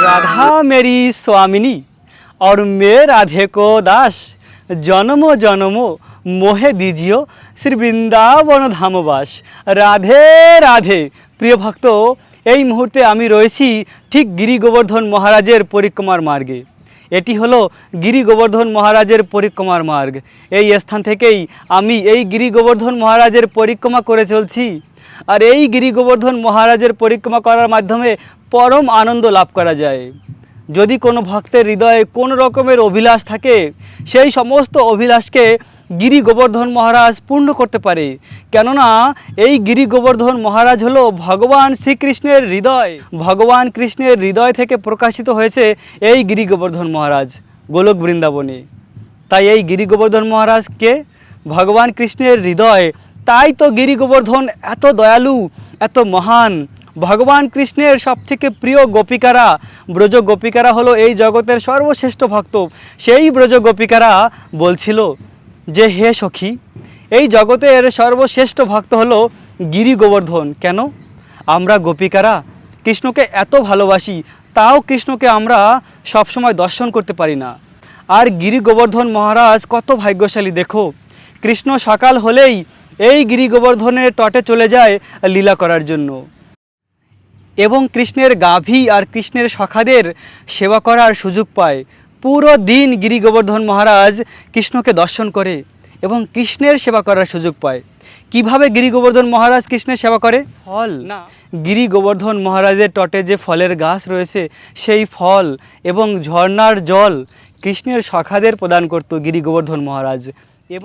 राधा मेरी स्वामिनी और मैं राधे को दास জনম জনম মোহে দিজিও শ্রী বৃন্দাবন ধামবাস রাধে রাধে প্রিয় ভক্ত এই মুহূর্তে আমি রয়েছি ঠিক গিরি গোবর্ধন মহারাজের পরিক্রমার মার্গে এটি হলো গিরি গোবর্ধন মহারাজের পরিক্রমার মার্গ এই স্থান থেকেই আমি এই গিরি গোবর্ধন মহারাজের পরিক্রমা করে চলছি আর এই গিরি গোবর্ধন মহারাজের পরিক্রমা করার মাধ্যমে পরম আনন্দ লাভ করা যায়। যদি কোনো ভক্তের হৃদয়ে কোনো রকমের অভিলাষ থাকে, সেই সমস্ত অভিলাষকে গিরি গোবর্ধন মহারাজ পূর্ণ করতে পারে। কেননা, এই গিরি গোবর্ধন মহারাজ হলো ভগবান শ্রীকৃষ্ণের হৃদয়। ভগবান কৃষ্ণের হৃদয় থেকে প্রকাশিত হয়েছে এই গিরি গোবর্ধন মহারাজ, গোলক বৃন্দাবনে। তাই এই গিরি গোবর্ধন মহারাজকে ভগবান কৃষ্ণের হৃদয়, তাই তো গিরি গোবর্ধন এত দয়ালু, এত মহান। ভগবান কৃষ্ণের সবথেকে প্রিয় গোপিকারা, ব্রজ গোপিকারা হলো এই জগতের সর্বশ্রেষ্ঠ ভক্ত। সেই ব্রজ গোপিকারা বলছিল যে, হে সখী, এই জগতের সর্বশ্রেষ্ঠ ভক্ত হলো গিরি গোবর্ধন। কেন? আমরা গোপিকারা কৃষ্ণকে এত ভালোবাসি, তাও কৃষ্ণকে আমরা সবসময় দর্শন করতে পারি না। আর গিরি গোবর্ধন মহারাজ কত ভাগ্যশালী, দেখো। কৃষ্ণ সকাল হলেই এই গিরি গোবর্ধনের তটে চলে যায় লীলা করার জন্য। এবং কৃষ্ণের গাভী আর কৃষ্ণের সখাদের সেবা করার সুযোগ পায়। পুরো দিন গিরি গোবর্ধন মহারাজ কৃষ্ণকে দর্শন করে এবং কৃষ্ণের সেবা করার সুযোগ পায়। কীভাবে গিরি গোবর্ধন মহারাজ কৃষ্ণের সেবা করে? ফল। না। গিরি গোবর্ধন মহারাজের তটে যে ফলের গাছ রয়েছে সেই ফল এবং ঝর্ণার জল কৃষ্ণের সখাদের প্রদান করত গিরি গোবর্ধন মহারাজ।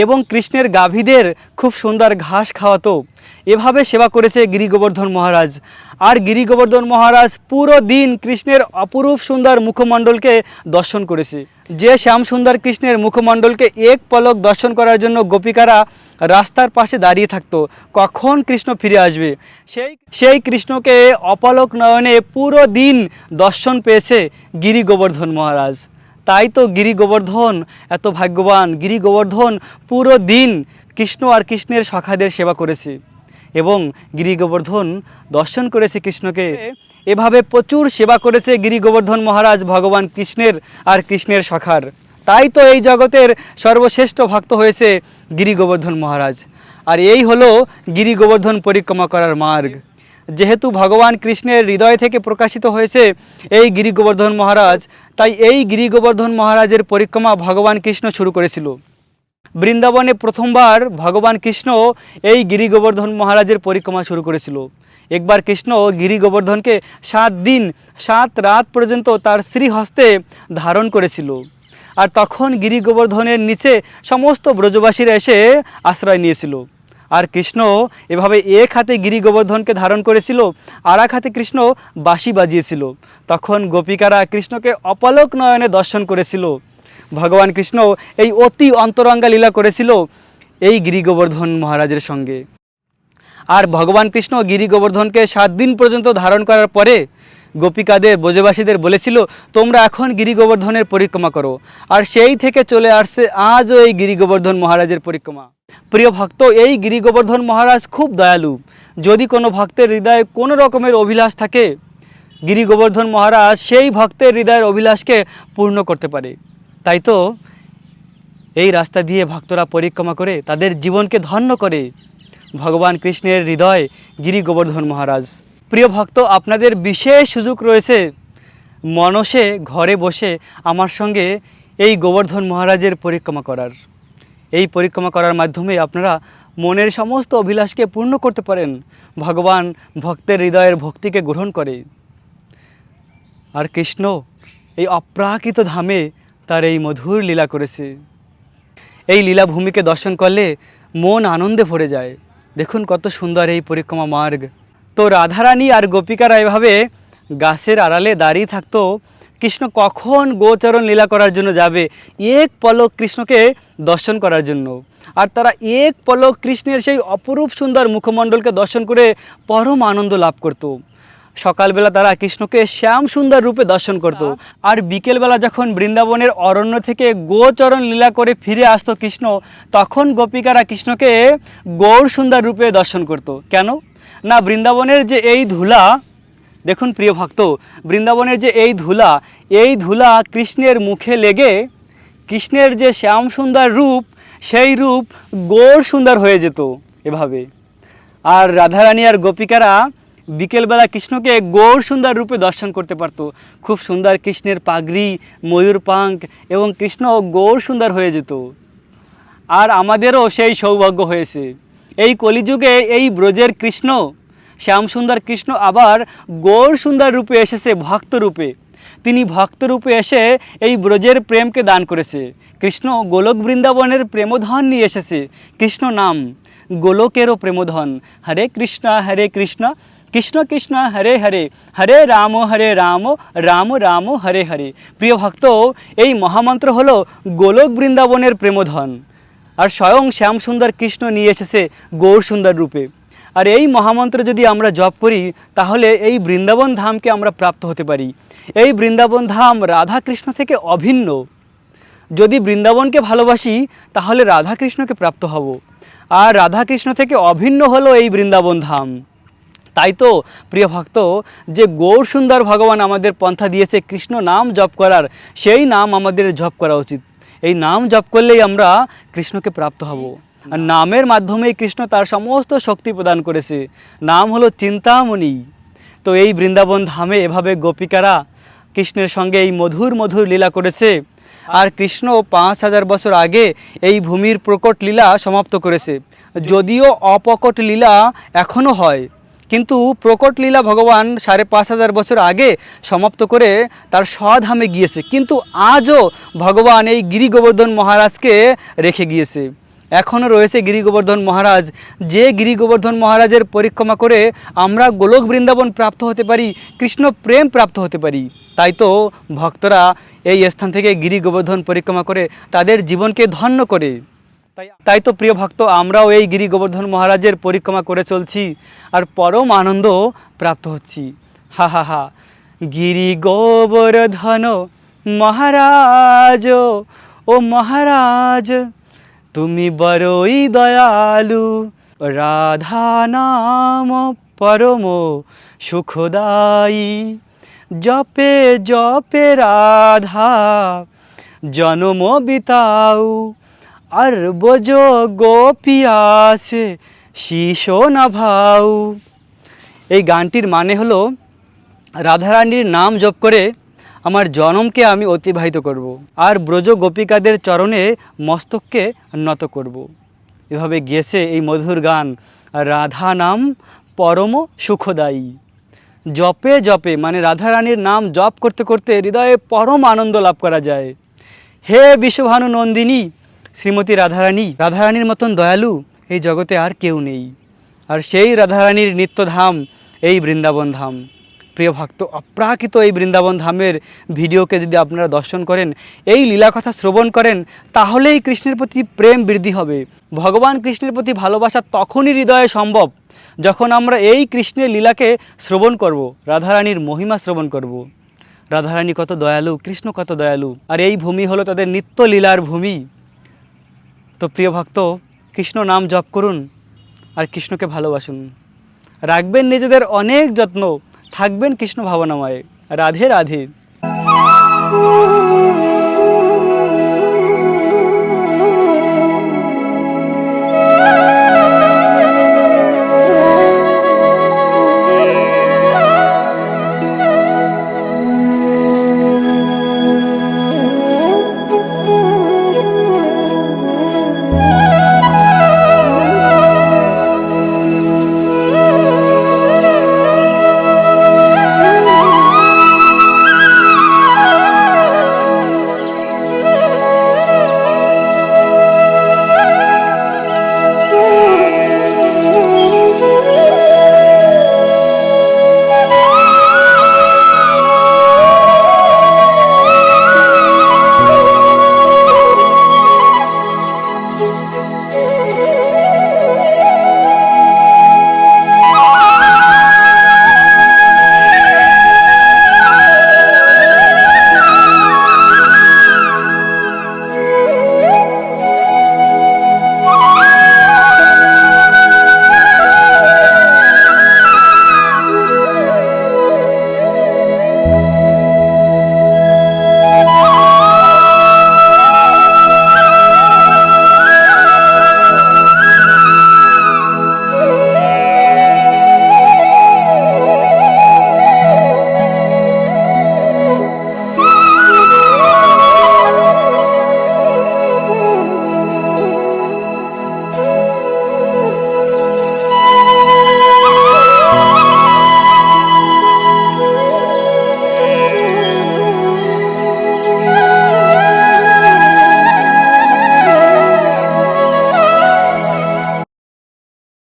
এবং- কৃষ্ণের গাভীদের খুব সুন্দর ঘাস খাওয়াতো। এভাবে সেবা করেছে গিরি গোবর্ধন মহারাজ। আর গিরি গোবর্ধন মহারাজ পুরো দিন কৃষ্ণের অপরূপ সুন্দর মুখমণ্ডলকে দর্শন করেছে। যে শ্যাম সুন্দর কৃষ্ণের মুখমণ্ডলকে এক পলক দর্শন করার জন্য গোপিকারা রাস্তার পাশে দাঁড়িয়ে থাকতো, কখন কৃষ্ণ ফিরে আসবে? সেই সেই কৃষ্ণকে অপলক নয়নে পুরো দিন দর্শন পেয়েছে গিরি গোবর্ধন মহারাজ। তাই তো গিরি গোবর্ধন, এত ভাগ্যবান। গিরি গোবর্ধন পুরো দিন কৃষ্ণ আর কৃষ্ণের সখাদের সেবা করেছে এবং গিরি গোবর্ধন দর্শন করেছে কৃষ্ণকে। এভাবে প্রচুর সেবা করেছে গিরি গোবর্ধন মহারাজ ভগবান কৃষ্ণের আর কৃষ্ণের সখার। তাই তো এই জগতের সর্বশ্রেষ্ঠ ভক্ত হয়েছে গিরি গোবর্ধন মহারাজ। আর এই হলো গিরি গোবর্ধন পরিক্রমা করার মার্গ। যেহেতু ভগবান কৃষ্ণের হৃদয় থেকে প্রকাশিত হয়েছে এই গিরি গোবর্ধন মহারাজ, তাই এই গিরি গোবর্ধন মহারাজের পরিক্রমা ভগবান কৃষ্ণ শুরু করেছিল। বৃন্দাবনে প্রথমবার ভগবান কৃষ্ণ এই গিরি গোবর্ধন মহারাজের পরিক্রমা শুরু করেছিল। একবার কৃষ্ণ গিরি গোবর্ধনকে সাত দিন, সাত রাত পর্যন্ত তার শ্রীহস্তে ধারণ করেছিল। আর তখন গিরি গোবর্ধনের নিচে সমস্ত ব্রজবাসীরা এসে আশ্রয় নিয়েছিল। আর কৃষ্ণ এভাবে এক হাতে গিরি গোবর্ধনকে ধারণ করেছিল, আর এক হাতে কৃষ্ণ বাঁশি বাজিয়েছিল। তখন গোপিকারা কৃষ্ণকে অপলক নয়নে দর্শন করেছিল। ভগবান কৃষ্ণ এই অতি অন্তরঙ্গা লীলা করেছিল এই গিরি গোবর্ধন মহারাজের সঙ্গে। আর ভগবান কৃষ্ণ গিরি গোবর্ধনকে সাত দিন পর্যন্ত ধারণ করার পরে গোপিকাদের, ব্রজবাসীদের বলেছিল, তোমরা এখন গিরি গোবর্ধনের পরিক্রমা করো। আর সেই থেকে চলে আসছে আজও এই গিরি গোবর্ধন মহারাজের পরিক্রমা। প্রিয় ভক্ত, এই গিরি গোবর্ধন মহারাজ খুব দয়ালু। যদি কোনো ভক্তের হৃদয়ে কোনো রকমের অভিলাষ থাকে গিরি গোবর্ধন মহারাজ সেই ভক্তের হৃদয়ের অভিলাষকে পূর্ণ করতে পারে। তাই তো এই রাস্তা দিয়ে ভক্তরা পরিক্রমা করে তাদের জীবনকে ধন্য করে ভগবান কৃষ্ণের হৃদয় গিরি গোবর্ধন মহারাজ। প্রিয় ভক্ত, আপনাদের বিশেষ সুযোগ রয়েছে। মনসে, ঘরে বসে আমার সঙ্গে এই গোবর্ধন মহারাজের পরিক্রমা করার। এই পরিক্রমা করার মাধ্যমে আপনারা মনের সমস্ত অভিলাষকে পূর্ণ করতে পারেন। ভগবান ভক্তের হৃদয়ের ভক্তিকে গ্রহণ করে। আর কৃষ্ণ এই অপ্রাকৃত ধামে তার এই মধুর লীলা করেছে। এই লীলাভূমিকে দর্শন করলে মন আনন্দে ভরে যায়। দেখুন কত সুন্দর এই পরিক্রমা মার্গ। তো রাধারানী আর গোপিকারা এভাবে গাছের আড়ালে দাঁড়িয়ে থাকতো কৃষ্ণ কখন গোচরণ লীলা করার জন্য যাবে? এক পলক কৃষ্ণকে দর্শন করার জন্য। আর তারা এক পলক কৃষ্ণের সেই অপরূপ সুন্দর মুখমণ্ডলকে দর্শন করে পরম আনন্দ লাভ করতো। সকালবেলা তারা কৃষ্ণকে শ্যাম সুন্দর রূপে দর্শন করত। আর বিকেলবেলা যখন বৃন্দাবনের অরণ্য থেকে গোচরণ লীলা করে ফিরে আসতো কৃষ্ণ, তখন গোপিকারা কৃষ্ণকে গৌর সুন্দর রূপে দর্শন করত। কেন? না, বৃন্দাবনের যে এই ধুলা দেখুন প্রিয় ভক্ত, বৃন্দাবনের যে এই ধুলা এই ধুলা কৃষ্ণের মুখে লেগে কৃষ্ণের যে শ্যাম সুন্দর রূপ, সেই রূপ গৌর সুন্দর হয়ে যেত এভাবে। আর রাধারানী আর গোপিকারা বিকেলবেলা কৃষ্ণকে গৌর সুন্দর রূপে দর্শন করতে পারতো। খুব সুন্দর কৃষ্ণের পাগড়ি, ময়ূর পাঙ্ক এবং কৃষ্ণ গৌর সুন্দর হয়ে যেত। আর আমাদেরও সেই সৌভাগ্য হয়েছে। এই কলিযুগে এই ব্রজের কৃষ্ণ শ্যামসুন্দর কৃষ্ণ আবার গৌর সুন্দর রূপে এসেছে ভক্ত রূপে। তিনি ভক্ত রূপে এসে এই ব্রজের প্রেমকে দান করেছে। কৃষ্ণ গোলক বৃন্দাবনের প্রেমধন নিয়ে এসেছে। কৃষ্ণ নাম গোলকেরও প্রেমধন। হরে কৃষ্ণ হরে কৃষ্ণ কৃষ্ণ কৃষ্ণ, হরে হরে হরে রাম হরে রাম রাম রাম, হরে হরে। প্রিয় ভক্ত, এই মহামন্ত্র হলো গোলক বৃন্দাবনের প্রেমধন। আর স্বয়ং শ্যামসুন্দর কৃষ্ণ নিয়ে এসেছে গৌর সুন্দর রূপে। আর এই মহামন্ত্র যদি আমরা জপ করি, তাহলে এই বৃন্দাবন ধামকে আমরা প্রাপ্ত হতে পারি। এই বৃন্দাবন ধাম রাধা কৃষ্ণ থেকে অভিন্ন। যদি বৃন্দাবনকে ভালোবাসি, তাহলে রাধা কৃষ্ণকে প্রাপ্ত হব। আর রাধা কৃষ্ণ থেকে অভিন্ন হলো এই বৃন্দাবন ধাম। তাই তো, প্রিয় ভক্ত, যে গৌর সুন্দর ভগবান আমাদের পন্থা দিয়েছে, কৃষ্ণ নাম জপ করার, সেই নাম আমাদের জপ করা উচিত। এই নাম জপ করলেই আমরা কৃষ্ণকে প্রাপ্ত হব। নামের মাধ্যমেই কৃষ্ণ তার সমস্ত শক্তি প্রদান করেছে। নাম হলো চিন্তামণি। তো এই বৃন্দাবন ধামে এভাবে গোপিকারা কৃষ্ণের সঙ্গে এই মধুর মধুর লীলা করেছে। আর কৃষ্ণ পাঁচ হাজার বছর আগে এই ভূমির প্রকট লীলা সমাপ্ত করেছে। যদিও অপ্রকট লীলা এখনও হয়, কিন্তু প্রকট লীলা ভগবান সাড়ে পাঁচ হাজার বছর আগে সমাপ্ত করে তার স্বধামে গিয়েছে। কিন্তু আজও ভগবান এই গিরি গোবর্ধন মহারাজকে রেখে গিয়েছে। এখনও রয়েছে গিরি গোবর্ধন মহারাজ। যে গিরি গোবর্ধন মহারাজের পরিক্রমা করে আমরা গোলক বৃন্দাবন প্রাপ্ত হতে পারি, কৃষ্ণ প্রেম প্রাপ্ত হতে পারি। তাই তো ভক্তরা এই স্থান থেকে গিরি গোবর্ধন পরিক্রমা করে তাদের জীবনকে ধন্য করে। তাই তো প্রিয় ভক্ত, আমরাও এই গিরি গোবর্ধন মহারাজের পরিক্রমা করে চলছি আর পরম আনন্দ প্রাপ্ত হচ্ছি। হা হা হা। গিরি গোবর্ধন মহারাজ, ও মহারাজ। তুমি বড়ই দয়ালু, রাধা নাম পরম সুখদায়ী। জপে জপে রাধা, জনম বিতাউ আর বোজ গোপিয়াসে না ভাউ এই গানটির মানে হলো রাধারানীর নাম জপ করে আমার জনমকে আমি অতিবাহিত করব। আর ব্রজ গোপিকাদের চরণে মস্তককে নত করব। এভাবে গিয়েছে এই মধুর গান রাধা নাম পরম সুখদায়ী জপে জপে মানে রাধারানীর নাম জপ করতে করতে হৃদয়ে পরম আনন্দ লাভ করা যায় হে বিশ্বভানু নন্দিনী, শ্রীমতী রাধারানী, রাধারানীর মতন দয়ালু, এই জগতে আর কেউ নেই আর সেই রাধারানীর নিত্যধাম, এই বৃন্দাবন ধাম প্রিয় ভক্ত, অপ্রাকৃত এই বৃন্দাবন ধামের ভিডিওকে যদি আপনারা দর্শন করেন, এই লীলা কথা শ্রবণ করেন, তাহলেই কৃষ্ণের প্রতি প্রেম বৃদ্ধি হবে। ভগবান কৃষ্ণের প্রতি ভালোবাসা তখনই হৃদয়ে সম্ভব যখন আমরা এই কৃষ্ণের লীলাকে শ্রবণ করব, রাধারানীর মহিমা শ্রবণ করব। রাধারানী কত দয়ালু, কৃষ্ণ কত দয়ালু, আর এই ভূমি হলো তাদের নিত্য লীলার ভূমি। তো প্রিয় ভক্ত, কৃষ্ণ নাম জপ করুন আর কৃষ্ণকে ভালোবাসুন। রাখবেন নিজেদের অনেক যত্ন থাকবেন কৃষ্ণ ভাবনাময়ে। রাধে রাধে।